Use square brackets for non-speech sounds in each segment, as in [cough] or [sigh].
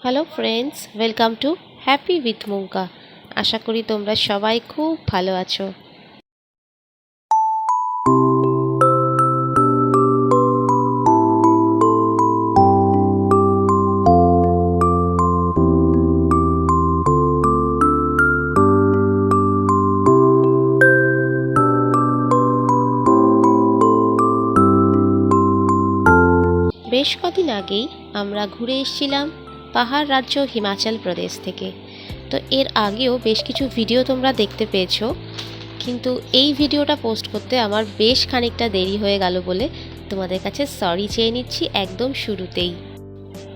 Hello friends welcome to happy with মুঙ্কা আশা করি তোমরা সবাই খুব ভালো আছো। বেশ কদিন আগেই আমরা ঘুরে এসেছিলাম পাহাড় রাজ্য হিমাচল প্রদেশ থেকে। তো এর আগেও বেশ কিছু ভিডিও তোমরা দেখতে পেয়েছ, কিন্তু এই ভিডিওটা পোস্ট করতে আমার বেশ খানিকটা দেরি হয়ে গেল বলে তোমাদের কাছে সরি চেয়ে নিচ্ছি একদম শুরুতেই।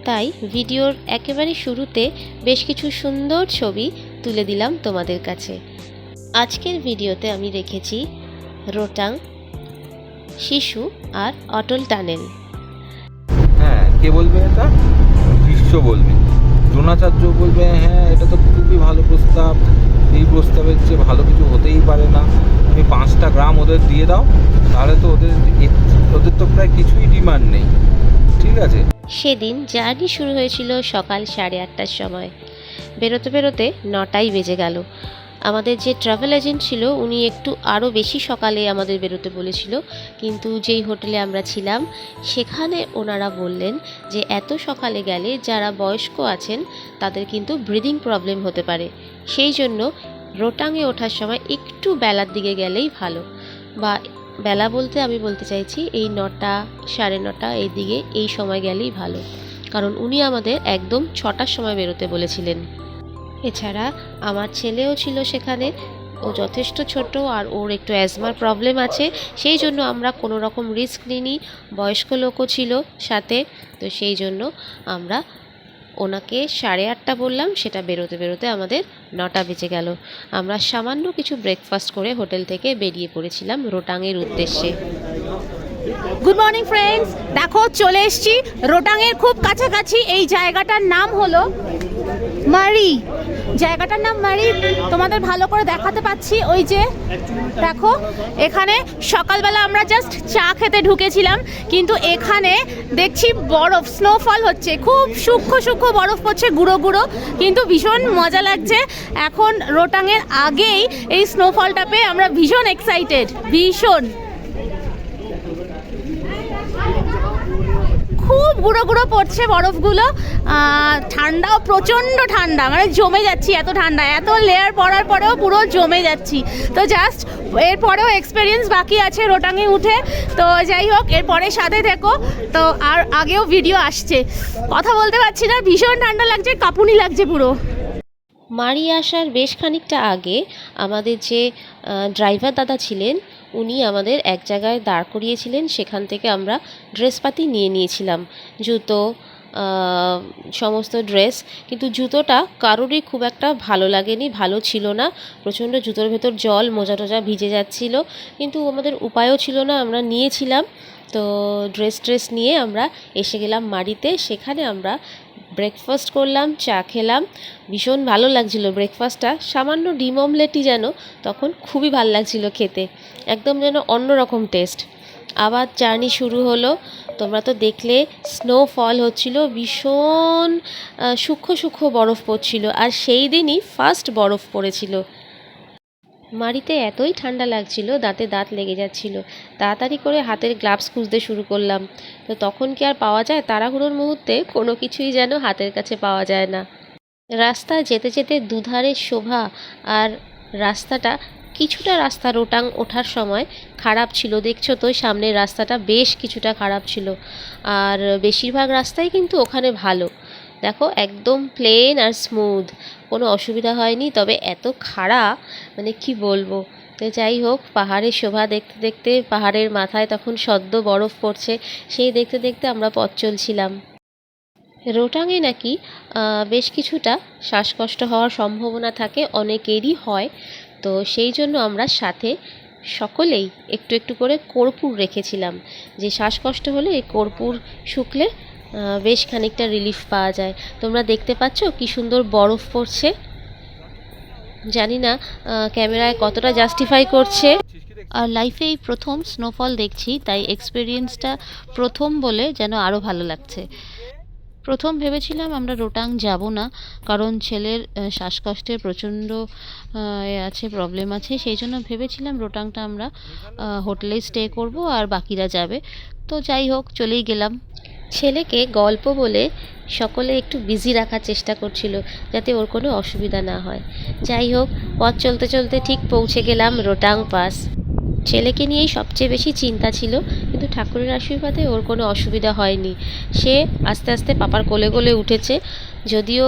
তাই ভিডিওর একেবারে শুরুতে বেশ কিছু সুন্দর ছবি তুলে দিলাম তোমাদের কাছে। আজকের ভিডিওতে আমি রেখেছি রোটাং, শিশু আর অটল টানেল। হ্যাঁ কে বলবে এটা? বলবে। দ্রোণাচার্য বলবে হ্যাঁ এটা তো খুবই ভালো প্রস্তাব। এই প্রস্তাবের চেয়ে ভালো কিছু হতেই পারে না। তুমি পাঁচটা গ্রাম ওদের দিয়ে দাও, তাহলে তো ওদের ওদের তো প্রায় কিছুই ডিমান্ড নেই। ঠিক আছে? সেদিন জার্নি শুরু হয়েছিল সকাল সাড়ে আটটার সময়। বেরোতে বেরোতে নটাই বেজে গেল। আমাদের যে ট্রাভেল এজেন্ট ছিল, উনি একটু আরও বেশি সকালে আমাদের বেরোতে বলেছিল। কিন্তু যেই হোটেলে আমরা ছিলাম, সেখানে ওনারা বললেন যে এত সকালে গেলে যারা বয়স্ক আছেন, তাদের কিন্তু ব্রিদিং প্রবলেম হতে পারে। সেই জন্য রোটাঙে ওঠার সময় একটু বেলার দিকে গেলেই ভালো। বা বেলা বলতে আমি বলতে চাইছি, এই নটা, সাড়ে নটা এই দিকে এই সময় গেলেই ভালো। কারণ উনি আমাদের একদম ছটার সময় বেরোতে বলেছিলেন। এছাড়া আমার ছেলেও ছিল সেখানে। ও যথেষ্ট ছোট আর ওর একটু অ্যাজমার প্রবলেম আছে। সেই জন্য আমরা কোনো রকম রিস্ক নিইনি। বয়স্ক লোকও ছিল সাথে। তো সেই জন্য আমরা ওনাকে সাড়ে আটটা বললাম সেটা বেরোতে বেরোতে আমাদের নটা বেজে গেল। আমরা সামান্য কিছু ব্রেকফাস্ট করে হোটেল থেকে বেরিয়ে পড়েছিলাম রোটাংয়ের উদ্দেশ্যে। গুড মর্নিং ফ্রেন্ডস দেখো চলে এসেছি রোটাংয়ের খুব কাছাকাছি। এই জায়গাটার নাম হলো মারি। জায়গাটার নাম মারি, তোমাদের ভালো করে দেখাতে পাচ্ছি, ওই যে, দেখো, এখানে সকালবেলা আমরা জাস্ট চা খেতে ঢুকেছিলাম, কিন্তু এখানে দেখছি বরফ স্নোফল হচ্ছে, খুব সূক্ষ্ম সূক্ষ্ম বরফ পড়ছে, গুঁড়ো গুঁড়ো, কিন্তু ভীষণ মজা লাগছে। এখন রোটাংয়ের আগেই এই স্নোফলটা পেয়ে আমরা ভীষণ এক্সাইটেড ভীষণ। খুব গুঁড়ো গুঁড়ো পড়ছে বরফগুলো। ঠান্ডাও, প্রচণ্ড ঠান্ডা মানে জমে যাচ্ছি এত ঠান্ডা। এত লেয়ার পড়ার পরেও পুরো জমে যাচ্ছি। তো জাস্ট এরপরেও এক্সপিরিয়েন্স বাকি আছে রোটাঙে উঠে। তো যাই হোক, এরপরে সাথে থেকো। তো আর আগেও ভিডিও আসছে। কথা বলতে পারছি না, ভীষণ ঠান্ডা লাগছে, কাঁপুনি লাগছে পুরো। মারি আসার বেশ খানিকটা আগে আমাদের যে ড্রাইভার দাদা ছিলেন উনি আমাদের এক জায়গায় দাঁড় করিয়েছিলেন, সেখান থেকে আমরা ড্রেসপাতি নিয়ে নিয়েছিলাম। জুতো সমস্ত ড্রেস, কিন্তু জুতোটা কারোরই খুব একটা ভালো লাগেনি, ভালো ছিল না। প্রচণ্ড জুতোর ভেতর জল মোজা টোজা ভিজে যাচ্ছিল, কিন্তু আমাদের উপায়ও ছিল না, আমরা নিয়েছিলাম। তো ড্রেস ট্রেস নিয়ে আমরা এসে গেলাম মাড়িতে, সেখানে আমরা ব্রেকফাস্ট করলাম, চা খেলাম। ভীষণ ভালো লাগছিল ব্রেকফাস্টটা সামান্য ডিম অমলেটই যেন তখন খুবই ভালো লাগছিল খেতে। একদম যেন অন্যরকম টেস্ট আবার জার্নি শুরু হলো। তোমরা তো দেখলে স্নোফল হচ্ছিল, ভীষণ সূক্ষ্ম সূক্ষ্ম বরফ পড়ছিল। আর সেই দিনই ফার্স্ট বরফ পড়েছিল। মাড়িতে এতই ঠান্ডা লাগছিল, দাঁতে দাঁত লেগে যাচ্ছিল। তাড়াতাড়ি করে হাতের গ্লাভস খুঁজতে শুরু করলাম। তো তখন কি আর পাওয়া যায়? তাড়াহুড়োর মুহূর্তে কোনো কিছুই যেন হাতের কাছে পাওয়া যায় না। রাস্তায় যেতে যেতে দুধারে শোভা আর রাস্তাটা কিছুটা রাস্তা রোটাং ওঠার সময় খারাপ ছিল। দেখছ তো, সামনের রাস্তাটা বেশ কিছুটা খারাপ ছিল। আর বেশিরভাগ রাস্তাই কিন্তু ওখানে ভালো। দেখো, একদম প্লেন আর স্মুথ কোনো অসুবিধা হয়নি, তবে এত খাড়া মানে কি বলব? তো যাই হোক, পাহাড়ের শোভা দেখতে দেখতে, পাহাড়ের মাথায় তখন সদ্য বরফ পড়ছে, সেই দেখতে দেখতে আমরা পথ চলছিলাম। রোটাঙে নাকি বেশ কিছুটা শ্বাসকষ্ট হওয়ার সম্ভাবনা থাকে, অনেকেরই হয়। তো সেই জন্য আমরা সাথে সকলেই একটু একটু করে কর্পূর রেখেছিলাম। যে শ্বাসকষ্ট হলে এই কর্পূর শুকলে বেশ খানিকটা রিলিফ পাওয়া যায়। তোমরা দেখতে পাচ্ছ কি সুন্দর বরফ পড়ছে। জানি না ক্যামেরায় কতটা জাস্টিফাই করছে। আর লাইফে এই প্রথম স্নোফল দেখছি, তাই এক্সপিরিয়েন্সটা প্রথম বলে যেন আরও ভালো লাগছে। প্রথম ভেবেছিলাম আমরা রোটাং যাব না, কারণ ছেলের শ্বাসকষ্টের প্রচণ্ড আছে প্রবলেম আছে, সেই জন্য ভেবেছিলাম রোটাংটা আমরা হোটেলে স্টে করব আর বাকিরা যাবে। তো যাই হোক, চলেই গেলাম। ছেলেকে গল্প বলে সকলে একটু বিজি রাখার চেষ্টা করছিল, যাতে ওর কোনো অসুবিধা না হয়। যাই হোক, পথ চলতে চলতে ঠিক পৌঁছে গেলাম রোটাং পাস। ছেলেকে নিয়েই সবচেয়ে বেশি চিন্তা ছিল, কিন্তু ঠাকুরের আশীর্বাদে ওর কোনো অসুবিধা হয়নি। সে আস্তে আস্তে পাপার কোলে কোলে উঠেছে, যদিও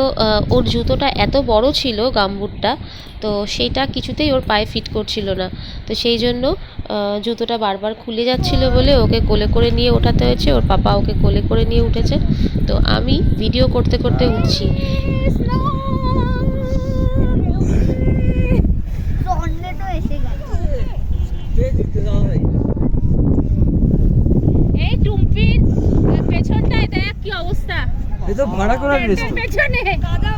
ওর জুতোটা এত বড় ছিল গামবুটটা, তো সেটা কিছুতেই ওর পায়ে ফিট করছিল না। তো সেই জন্য জুতোটা বারবার খুলে যাচ্ছিল বলে ওকে কোলে করে নিয়ে ওঠাতে হয়েছে, ওর পাপা ওকে কোলে করে নিয়ে উঠেছে। তো আমি ভিডিও করতে করতে উঠছি টর্নেডো এসে গেছে এই টুম্পির পেছনটায় দেখ কি অবস্থা এ তো ভাড়া করার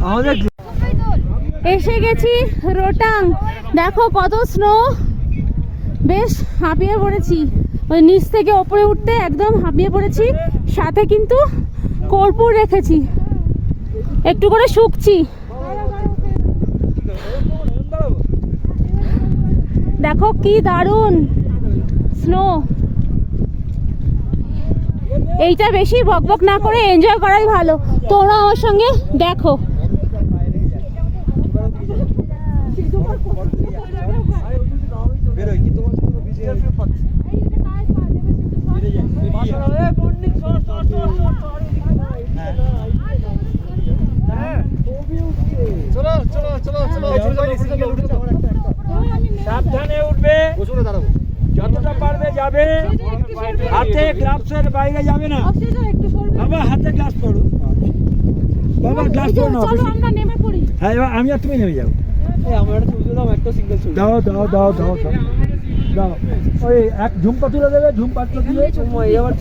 আমাদের এসে গেছি রোটাং। দেখো কত স্নো বেশ হাঁপিয়ে পড়েছি। ওই নিচ থেকে ওপরে উঠতে একদম হাঁপিয়ে পড়েছি। সাথে কিন্তু কর্পূর রেখেছি। একটু করে শুকছি। দেখো কি দারুণ স্নো এইটা বেশি বকবক না করে এনজয় করাই ভালো। তোমরা আমার সঙ্গে দেখো। সাবধানে উঠবে। যতটা পারবে যাবে। হাতে গ্লাভসের বাইরে যাবে না। বাবা হাতে গ্লাভস পরো। বাবা গ্লাভস পরো না চলো আমরা নেমে পড়ি। হ্যাঁ এবার আমি আর তুমি নেমে যাও। দাও দাও দাও দাও দাও। দাও। ওই এক ঝুমকা তুলে দেবে ঝুমকা তুলে এবার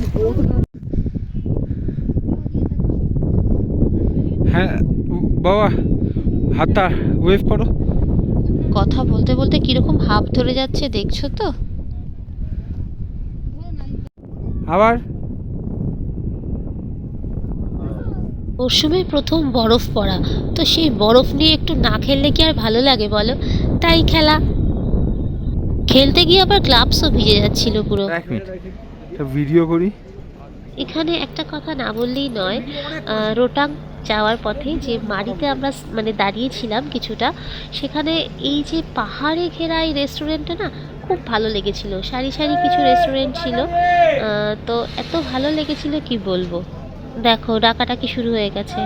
হ্যাঁ বাবা হাতটা ওয়েভ করো। কথা বলতে বলতে কীরকম হাঁপ ধরে যাচ্ছে দেখছ তো? আবার? মরশুমে প্রথম বরফ পড়া। তো সেই বরফ নিয়ে একটু না খেললে কি আর ভালো লাগে বলো? তাই খেলা। খেলতে গিয়ে আবার গ্লাভসও ভিজে যাচ্ছিল পুরো। এক মিনিট। ভিডিও করি। এখানে একটা কথা না বললেই নয়। রোটাং যাওয়ার পথে যে মাড়িতে আমরা মানে দাঁড়িয়েছিলাম কিছুটা সেখানে এই যে পাহাড়ে ঘেরা এই রেস্টুরেন্টটা না খুব ভালো লেগেছিল। সারি সারি কিছু রেস্টুরেন্ট ছিল। তো এত ভালো লেগেছিল কি বলব? দেখো ডাকাটাকি শুরু হয়ে গেছে।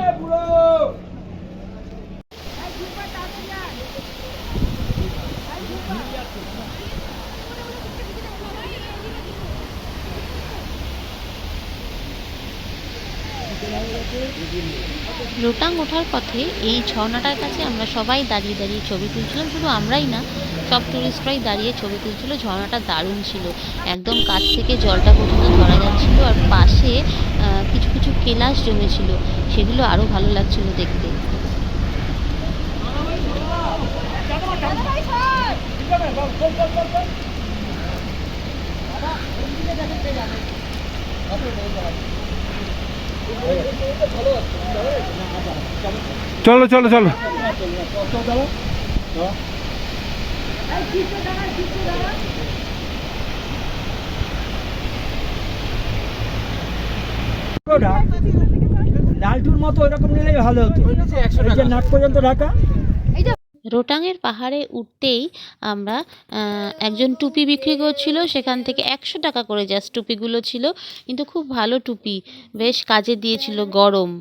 রোটাং ওঠার পথে এই ঝর্ণাটার কাছে আমরা সবাই দাঁড়িয়ে দাঁড়িয়ে ছবি তুলছিলাম, শুধু আমরাই না, সব টুরিস্টরাই দাঁড়িয়ে ছবি তুলছিল। ঝর্ণাটা দারুণ ছিল। একদম কাছ থেকে জলটা পর্যন্ত ধরা যাচ্ছিল আর পাশে কিছু কিছু কেলাস জমেছিল। সেগুলো আরও ভালো লাগছিল দেখতে। চলো চলো চলো। লালটুর মতো ওইরকম নিলেই ভালো হতো। এই যে নাক পর্যন্ত ঢাকা। রোটাংয়ের পাহাড়ে উঠতেই আমরা একজন টুপি বিক্রি করছিল, সেখান থেকে একশো টাকা করে জাস্ট টুপিগুলো ছিল, কিন্তু খুব ভালো টুপি, বেশ কাজে দিয়েছিল গরম।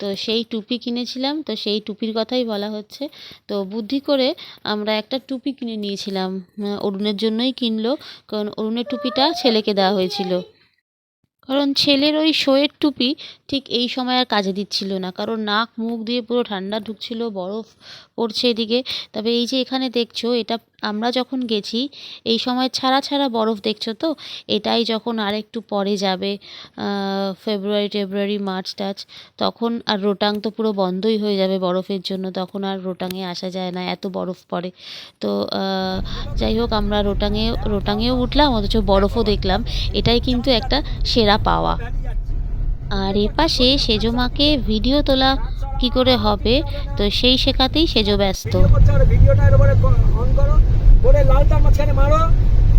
তো সেই টুপি কিনেছিলাম, তো সেই টুপির কথাই বলা হচ্ছে। তো বুদ্ধি করে আমরা একটা টুপি কিনে নিয়েছিলাম অরুণের জন্যই কিনলো, কারণ অরুণের টুপিটা ছেলেকে দেওয়া হয়েছিল। কারণ ছেলের ওই শোয়ের টুপি ঠিক এই সময় আর কাজে দিচ্ছিল না। কারণ নাক, মুখ দিয়ে পুরো ঠান্ডা ঢুকছিল, বরফ পড়ছে এদিকে। তবে এই যে এখানে দেখছ, এটা আমরা যখন গেছি, এই সময় ছাড়া ছাড়া বরফ দেখছ তো? এটাই যখন আর একটু পরে যাবে ফেব্রুয়ারি টেব্রুয়ারি মার্চ টাচ তখন আর রোটাং তো পুরো বন্ধই হয়ে যাবে বরফের জন্য, তখন আর রোটাংয়ে আসা যায় না, এত বরফ পড়ে। তো যাই হোক, আমরা রোটাংয়ে, রোটাংয়েও উঠলাম, অথচ বরফও দেখলাম। এটাই কিন্তু একটা সেরা পাওয়া। আর এপাশে সেজো মাকে ভিডিও তোলা কি করে হবে তো সেই শেখাতেই সেজো ব্যস্ত।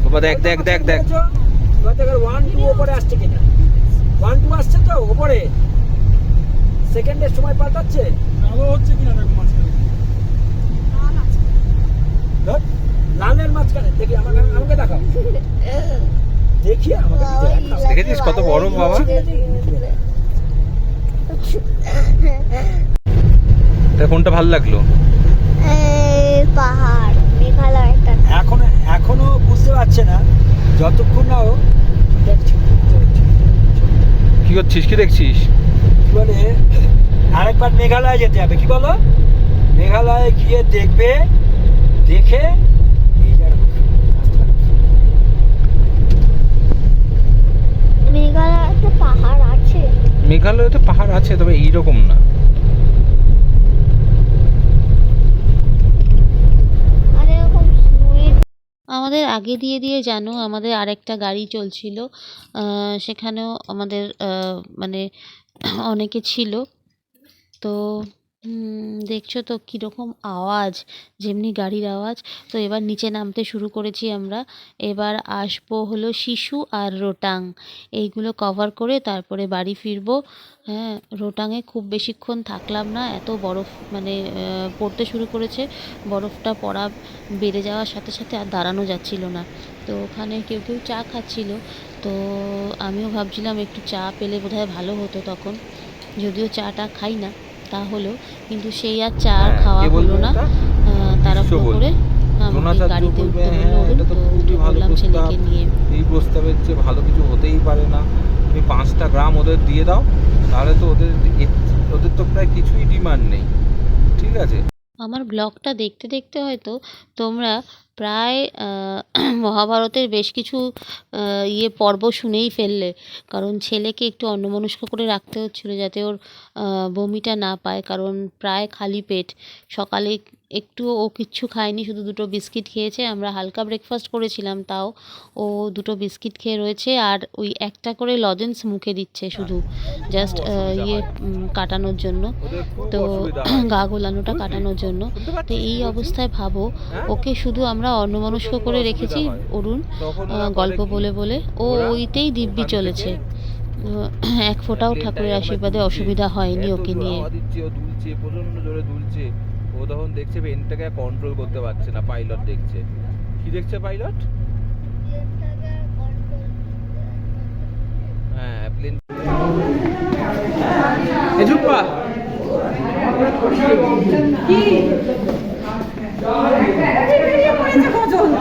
বাবা দেখ দেখ দেখ দেখ। এবার দেখো ওয়ান টু ওপরে আসছে কিনা ওয়ান টু আসছে তো ওপরে সেকেন্ডের সময় পাল্টাচ্ছে আলো হচ্ছে কিনা দেখো মাঝখানে লালের মাঝখানে দেখি আমাকে আমাকে দেখাও। [laughs] দেখি আমাকে দেখেছিস কত গরম বাবা? তা কোনটা ভালো লাগল? এই পাহাড় মেঘালয় একটা। এখন এখনও বুঝতে পারছে না। যতক্ষণ না ও কি করছিস? কি দেখছিস? কি বলে? আরেকবার মেঘালয় যেতে হবে। কি বলো? মেঘালয়ে গিয়ে দেখবে দেখে এই জায়গাটা মেঘালয় একটা পাহাড় আছে। মেঘালয়ে তো পাহাড় আছে তবে এইরকম না। আর এরকম স্নুইট আমাদের আগে দিয়ে দিয়ে জানো আমাদের আরেকটা গাড়ি চলছিল সেখানেও আমাদের মানে অনেকে ছিল। তো দেখছ তো কীরকম আওয়াজ? যেমনি গাড়ির আওয়াজ। তো এবার নিচে নামতে শুরু করেছি আমরা। এবার আসব হলো শিশু আর রোটাং। এইগুলো কভার করে তারপরে বাড়ি ফিরবো। হ্যাঁ রোটাংয়ে খুব বেশিক্ষণ থাকলাম না। এত বরফ মানে পড়তে শুরু করেছে। বরফটা পড়া বেড়ে যাওয়ার সাথে সাথে আর দাঁড়ানো যাচ্ছিল না। তো ওখানে কেউ কেউ চা খাচ্ছিল। তো আমিও ভাবছিলাম একটু চা পেলে বোধহয় ভালো হতো তখন। যদিও চাটা খাই না। তা হলো কিন্তু সেই আর চা আর হ্যাঁ, খাওয়া হলো না? আহ, করে গাড়িতে উঠতে হ্যাঁ, তো তো উঠে ভালো ছেলেকে নিয়ে। এই প্রস্তাবের চেয়ে ভালো কিছু হতেই পারে না। তুমি পাঁচটা গ্রাম ওদের দিয়ে দাও তাহলে তো ওদের ওদের তো প্রায় কিছুই ডিমান্ড নেই। ঠিক আছে? আমার ব্লগটা দেখতে দেখতে হয়তো তোমরা প্রায় [clears throat] মহাভারতের বেশ কিছু ইয়ে পর্ব শুনেই ফেললে। কারণ ছেলেকে একটু অন্যমনস্ক করে রাখতে হচ্ছিল যাতে ওর বমিটা না পায়। কারণ প্রায় খালি পেট। সকালে একটু ও কিচ্ছু খায়নি, শুধু দুটো বিস্কিট খেয়েছে। আমরা হালকা ব্রেকফাস্ট করেছিলাম, তাও ও দুটো বিস্কিট খেয়ে রয়েছে। আর ওই একটা করে লজেন্স মুখে দিচ্ছে শুধু। জাস্ট ইয়ে কাটানোর জন্য। তো [clears throat] গা গোলানোটা কাটানোর জন্য। তো এই অবস্থায় ভাবো? ওকে শুধু আমরা অন্যমনস্ক করে রেখেছি অরুণ তখন গল্প বলে বলে। ও ওইতেই দিব্যি চলেছে। এক ফোঁটাও ঠাকুরের আশীর্বাদে অসুবিধা হয়নি ওকে নিয়ে। দিচ্ছে ও দুলছে প্রচণ্ড জোরে দুলছে। ও তখন দেখছে পেনটাকে কন্ট্রোল করতে পারছে না পাইলট দেখছে। কি দেখছে পাইলট হ্যাঁ প্লেন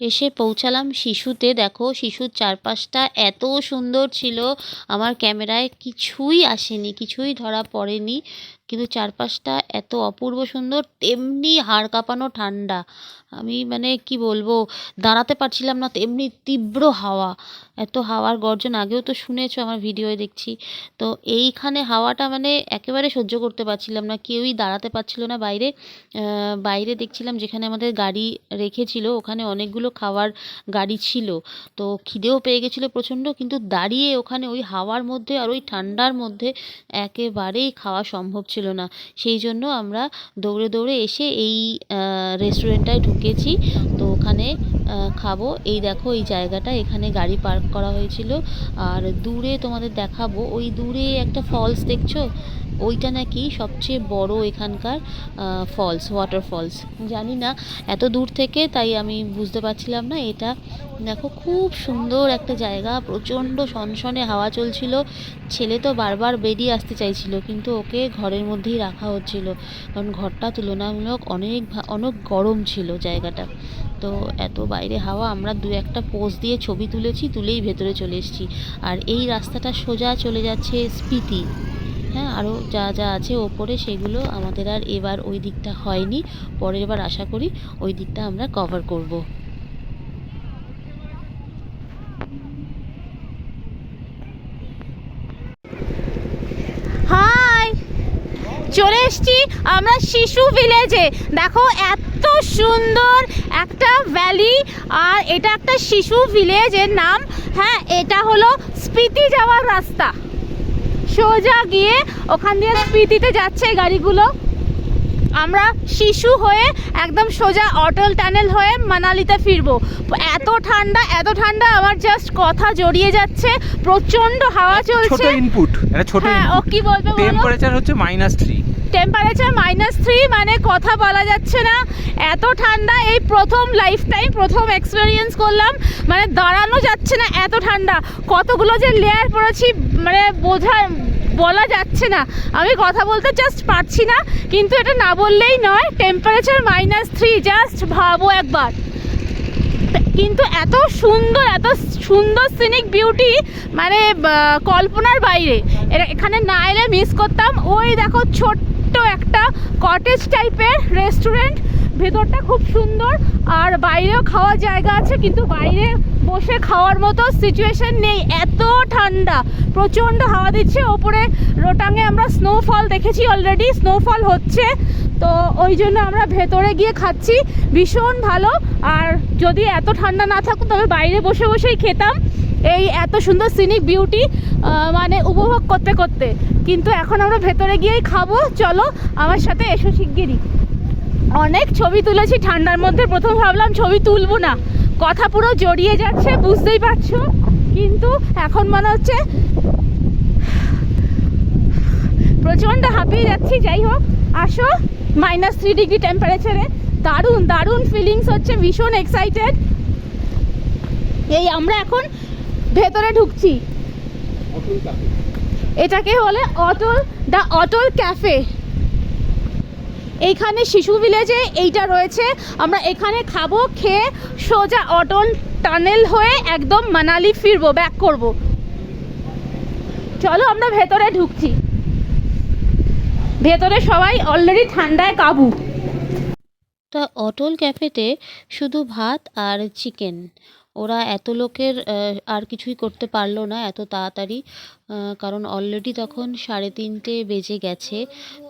এসে পৌঁছালাম শিশুতে। দেখো, শিশুর চারপাশটা এত সুন্দর ছিল। আমার ক্যামেরায় কিছুই আসেনি, কিছুই ধরা পড়েনি। কিন্তু চারপাশটা এত অপূর্ব সুন্দর, তেমনি হাড় কাঁপানো ঠান্ডা। আমি মানে কি বলব, দাঁড়াতে পারছিলাম না, তেমনি তীব্র হাওয়া। এত হাওয়ার গর্জন আগেও তো শুনেছো, আমার ভিডিওয়ে দেখছি। তো এইখানে হাওয়াটা মানে একেবারে সহ্য করতে পারছিলাম না, কেউই দাঁড়াতে পারছিল না বাইরে। বাইরে দেখছিলাম যেখানে আমাদের গাড়ি রেখেছিল, ওখানে অনেকগুলো খাওয়ার গাড়ি ছিল। তো খিদেও পেয়ে গেছিল প্রচণ্ড, কিন্তু দাঁড়িয়ে ওখানে ওই হাওয়ার মধ্যে আর ওই ঠান্ডার মধ্যে একেবারেই খাওয়া সম্ভব ছিল না। সেই জন্য আমরা দৌড়ে দৌড়ে এসে এই রেস্টুরেন্টটায় ঢুকেছি। তো ওখানে খাব। এই দেখো, এই জায়গাটা। এখানে গাড়ি পার্ক করা হয়েছিল। আর দূরে তোমাদের দেখাবো, ওই দূরে একটা ফলস দেখছ? ওইটা নাকি সবচেয়ে বড় এখানকার ফলস ওয়াটার ফলস জানি না, এত দূর থেকে তাই আমি বুঝতে পারছিলাম না এটা। দেখো, খুব সুন্দর একটা জায়গা, প্রচণ্ড সনসনে হাওয়া চলছিল। ছেলে তো বারবার বেরিয়ে আসতে চাইছিল, কিন্তু ওকে ঘরের মধ্যেই রাখা হচ্ছিল। কারণ ঘরটা তুলনামূলক অনেক অনেক গরম ছিল জায়গাটা। তো এত বাইরে হাওয়া, আমরা দু একটা পোজ দিয়ে ছবি তুলেছি, তুলেই ভেতরে চলে এসেছি। আর এই রাস্তাটা সোজা চলে যাচ্ছে স্পিতি। হ্যাঁ আরও যা যা আছে ওপরে সেগুলো আমাদের আর এবার ওই দিকটা হয়নি। পরের বার আশা করি ওই দিকটা আমরা কভার করব। হাই! চলে এসছি আমরা শিশু ভিলেজে দেখো এত সুন্দর একটা ভ্যালি আর এটা একটা শিশু ভিলেজের নাম। হ্যাঁ এটা হলো স্পিতি যাওয়ার রাস্তা। সোজা গিয়ে ওখান দিয়ে স্পিতিতে যাচ্ছে গাড়িগুলো। আমরা শিশু হয়ে একদম সোজা অটল টানেল হয়ে মানালিতে ফিরবো। এত ঠান্ডা এত ঠান্ডা আমার জাস্ট কথা জড়িয়ে যাচ্ছে প্রচণ্ড হাওয়া চলছে। ছোট ইনপুট এটা ছোট হ্যাঁ ও কি বলবে টেম্পারেচার হচ্ছে minus three temperature minus three মানে কথা বলা যাচ্ছে না। এত ঠান্ডা এই প্রথম লাইফ টাইম প্রথম এক্সপিরিয়েন্স করলাম। মানে দাঁড়ানো যাচ্ছে না এত ঠান্ডা। কতগুলো যে লেয়ার পড়েছি মানে বোঝা বলা যাচ্ছে না। আমি কথা বলতে জাস্ট পারছি না, কিন্তু এটা না বললেই নয় টেম্পারেচার মাইনাস থ্রি জাস্ট ভাবো একবার। কিন্তু এত সুন্দর এত সুন্দর সিনিক বিউটি মানে কল্পনার বাইরে। এখানে না এলে মিস করতাম। ওই দেখো ছোট্ট একটা কটেজ টাইপের রেস্টুরেন্ট ভেতরটা খুব সুন্দর, আর বাইরেও খাওয়ার জায়গা আছে, কিন্তু বাইরে বসে খাওয়ার মতো সিচুয়েশন নেই। এত ঠান্ডা, প্রচণ্ড হাওয়া দিচ্ছে। ওপরে রোটাঙে আমরা স্নোফল দেখেছি অলরেডি স্নোফল হচ্ছে। তো ওই জন্য আমরা ভেতরে গিয়ে খাচ্ছি। ভীষণ ভালো। আর যদি এত ঠান্ডা না থাকুক তবে বাইরে বসে বসেই খেতাম। এই এত সুন্দর সিনিক বিউটি মানে উপভোগ করতে করতে। কিন্তু এখন আমরা ভেতরে গিয়েই খাব। চলো, আমার সাথে এসো শিগগিরই। অনেক ছবি তুলেছি ঠান্ডার মধ্যে। প্রথম ভাবলাম ছবি তুলবো না। কথা পুরো জড়িয়ে যাচ্ছে বুঝতেই পারছ? কিন্তু এখন মনে হচ্ছে প্রচণ্ড হাঁপিয়ে যাচ্ছি যাই হোক। আসো মাইনাস থ্রি ডিগ্রি টেম্পারেচারে দারুণ দারুণ ফিলিংস হচ্ছে ভীষণ এক্সাইটেড এই আমরা এখন ভেতরে ঢুকছি। এটাকে হলে অটল দ্য অটল ক্যাফে এইখানে শিশু ভিলেজে এইটা রয়েছে। আমরা এখানে খাব, খেয়ে সোজা অটল টানেল হয়ে একদম মানালি ফিরবো ব্যাক করব। চলো আমরা ভেতরে ঢুকছি। ভেতরে সবাই অলরেডি ঠান্ডায় কাবু। তা অটল ক্যাফেতে শুধু ভাত আর চিকেন ওরা এত লোকের আর কিছুই করতে পারল না এত তাড়াতাড়ি কারণ অলরেডি তখন সাড়ে তিনটে বেজে গেছে।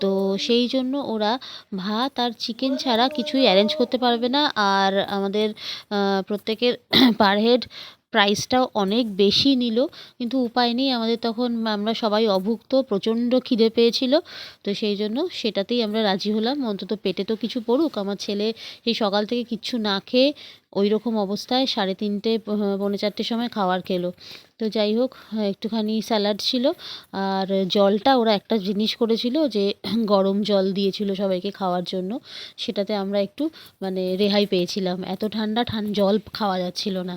তো সেই জন্য ওরা ভাত আর চিকেন ছাড়া কিছুই অ্যারেঞ্জ করতে পারবে না। আর আমাদের প্রত্যেকের [clears throat] পার হেড প্রাইসটাও অনেক বেশি নিল। কিন্তু উপায় নেই, আমাদের তখন আমরা সবাই অভুক্ত, প্রচণ্ড খিদে পেয়েছিল। তো সেই জন্য সেটাতেই আমরা রাজি হলাম। অন্তত পেটে তো কিছু পড়ুক। আমার ছেলে সেই সকাল থেকে কিচ্ছু না খেয়ে ওই রকম অবস্থায় সাড়ে তিনটে, পৌনে চারটের সময় খাবার খেলো। তো যাই হোক, একটুখানি স্যালাড ছিল। আর জলটা ওরা একটা জিনিস করেছিল যে, গরম জল দিয়েছিল সবাইকে খাওয়ার জন্য। সেটাতে আমরা একটু মানে রেহাই পেয়েছিলাম। এত ঠান্ডা ঠান, জল খাওয়া যাচ্ছিল না।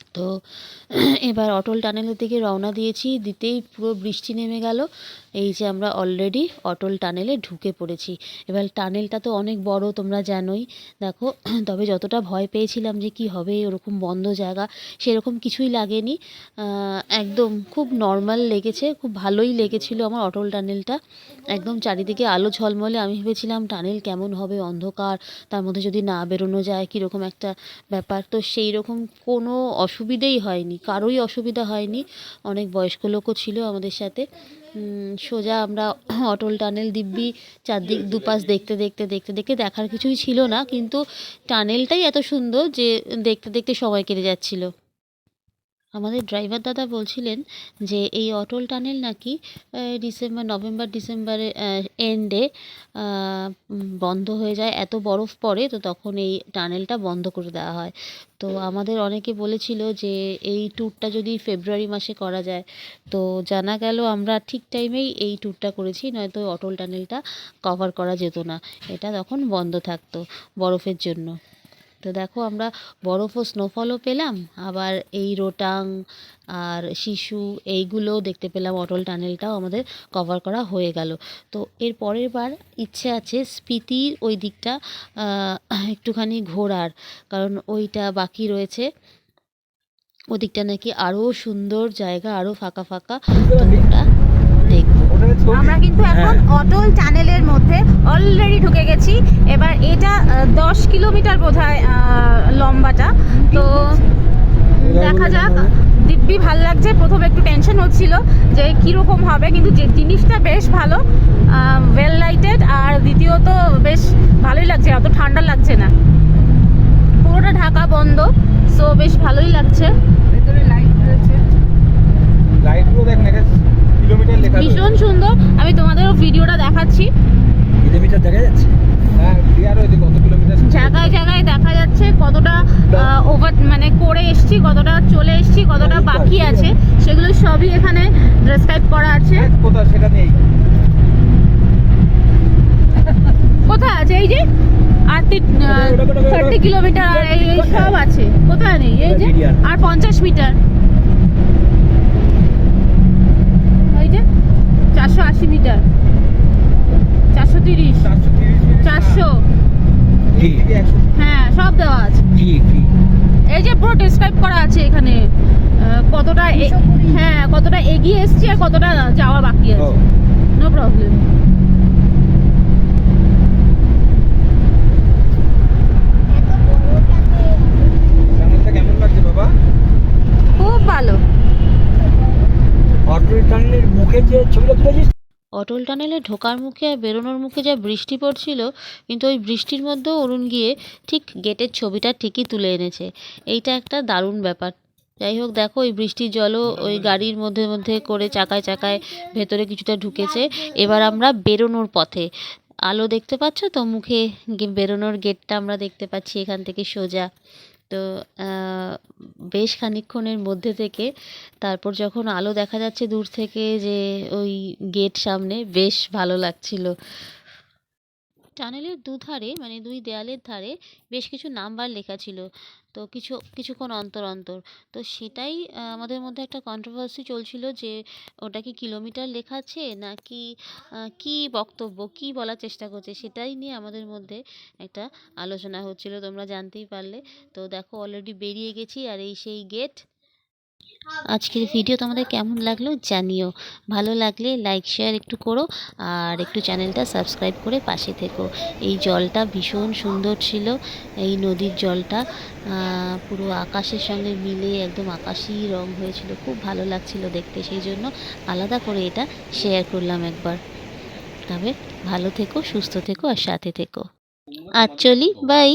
তো [clears throat] এবার অটল টানেলের দিকে রওনা দিয়েছি। দিতেই পুরো বৃষ্টি নেমে গেল। এই যে আমরা অলরেডি অটল টানেলে ঢুকে পড়েছি। এবার টানেলটা তো অনেক বড়, তোমরা জানোই। দেখো, [clears throat] তবে যতটা ভয় পেয়েছিলাম যে কি হবে, ওরকম বন্ধ জায়গা, সেরকম কিছুই লাগেনি। একদম খুব নর্মাল লেগেছে, খুব ভালোই লেগেছিল আমার অটল টানেলটা। একদম চারিদিকে আলো ঝলমলে। আমি ভেবেছিলাম, টানেল কেমন হবে, অন্ধকার, তার মধ্যে যদি না বেরোনো যায়, কীরকম একটা ব্যাপার। তো সেই রকম কোনো অসুবিধেই হয়নি কারোই অসুবিধা হয়নি। অনেক বয়স্ক লোকও ছিল আমাদের সাথে। সোজা আমরা অটল টানেল দিব্যি চারদিক দুপাশ দেখতে দেখতে দেখতে দেখতে দেখার কিছুই ছিল না, কিন্তু টানেলটাই এত সুন্দর যে দেখতে দেখতে সময় কেটে যাচ্ছিল। আমাদের ড্রাইভার দাদা বলছিলেন যে এই অটল টানেল নাকি ডিসেম্বর নভেম্বর ডিসেম্বরের এন্ডে বন্ধ হয়ে যায়। এত বরফ পড়ে তো তখন এই টানেলটা বন্ধ করে দেওয়া হয়। তো আমাদের অনেকে বলেছিল যে এই ট্যুরটা যদি ফেব্রুয়ারি মাসে করা যায়, তো জানা গেল আমরা ঠিক টাইমেই এই ট্যুরটা করেছি, নয়তো অটল টানেলটা কভার করা যেত না। এটা তখন বন্ধ থাকতো বরফের জন্য। তো দেখো আমরা বরফ ও স্নোফলও পেলাম আবার এই রোটাং আর শিশু এইগুলোও দেখতে পেলাম অটল টানেলটাও আমাদের কভার করা হয়ে গেল। তো এর পরের বার ইচ্ছে আছে স্পিতির ওই দিকটা একটুখানি ঘোরার কারণ ওইটা বাকি রয়েছে। ওদিকটা নাকি আরও সুন্দর জায়গা আরও ফাঁকা ফাঁকা তো দেখব। আমরা কিন্তু এখন হ্যাঁ। অটল টানেলের মধ্যে অলরেডি ঢুকে গেছি এবার এটা আহ, দশ কিলোমিটার বোধ হয় লম্বাটা। তো দেখা যাক। দিব্যি ভালো লাগছে। প্রথমে একটু টেনশন হচ্ছিল যে কীরকম হবে কিন্তু যে জিনিসটা বেশ ভালো ওয়েল লাইটেড আর দ্বিতীয়ত বেশ ভালোই লাগছে। অত ঠান্ডা লাগছে না। পুরোটা ঢাকা বন্ধ সো বেশ ভালোই লাগছে। ভীষণ সুন্দর। আমি তোমাদেরও ভিডিওটা দেখাচ্ছি। কিলোমিটার দেখা যাচ্ছে? হ্যাঁ কত জায়গায় জায়গায় দেখা যাচ্ছে কতটা ওভার মানে করে এসছি কতটা চলে এসছি কতটা বাকি আছে সেগুলো সবই এখানে ডেসক্রাইব করা আছে। কোথাও সেটা নেই। কোথায় আছে? এই যে থার্টি কিলোমিটার এই এই সব আছে। কোথায় নেই? এই যে আর পঞ্চাশ মিটার ওই যে চারশো আশি মিটার চারশো তিরিশ। চারশো একশো হ্যাঁ সব দেওয়া আছে। এই যে পুরো ডেসক্রাইব করা আছে এখানে কতটা হ্যাঁ কতটা এগিয়ে এসছি আর কতটা যাওয়া বাকি আছে। নো প্রবলেম খুব ভালো। অটো টানেলের মুখে যে ছবিটা তুলেছিস? অটল টানেলে ঢোকার মুখে আর বেরোনোর মুখে যা বৃষ্টি পড়ছিল, কিন্তু ওই বৃষ্টির মধ্যেও অরুণ গিয়ে ঠিক গেটের ছবিটা ঠিকই তুলে এনেছে। এইটা একটা দারুণ ব্যাপার। যাই হোক, দেখো ওই বৃষ্টির জলও ওই গাড়ির মধ্যে মধ্যে করে চাকায় চাকায় ভেতরে কিছুটা ঢুকেছে। এবার আমরা বেরোনোর পথে। আলো দেখতে পাচ্ছ তো? মুখে বেরোনোর গেটটা আমরা দেখতে পাচ্ছি এখান থেকে সোজা। তো বেশ খানিকক্ষণের মধ্যে থেকে তারপর যখন আলো দেখা যাচ্ছে দূর থেকে যে ওই গেট সামনে, বেশ ভালো লাগছিল। টানেলের দুধারে মানে দুই দেয়ালের ধারে বেশ কিছু নাম্বার লেখা ছিল। তো কিছু, কিছুক্ষণ অন্তর অন্তর। তো সেটাই আমাদের মধ্যে একটা কন্ট্রোভার্সি চলছিল যে ওটা কি কিলোমিটার লেখা আছে নাকি কি বক্তব্য, কি বলার চেষ্টা করছে, সেটাই নিয়ে আমাদের মধ্যে একটা আলোচনা হচ্ছিল, তোমরা জানতেই পারলে। তো দেখো অলরেডি বেরিয়ে গেছি আর এই সেই গেট আজকের ভিডিও তোমাদের কেমন লাগল জানিও। ভালো লাগলে লাইক শেয়ার একটু করো আর একটু চ্যানেলটা সাবস্ক্রাইব করে পাশে থেকো। এই জলটা ভীষণ সুন্দর ছিল, এই নদীর জলটা পুরো আকাশের সঙ্গে মিলে একদম আকাশি রং হয়েছিল, খুব ভালো লাগছিল দেখতে। সেই জন্য আলাদা করে এটা শেয়ার করলাম একবার। তবে ভালো থেকো, সুস্থ থেকো আর সাথে থেকো। আর চলি বাই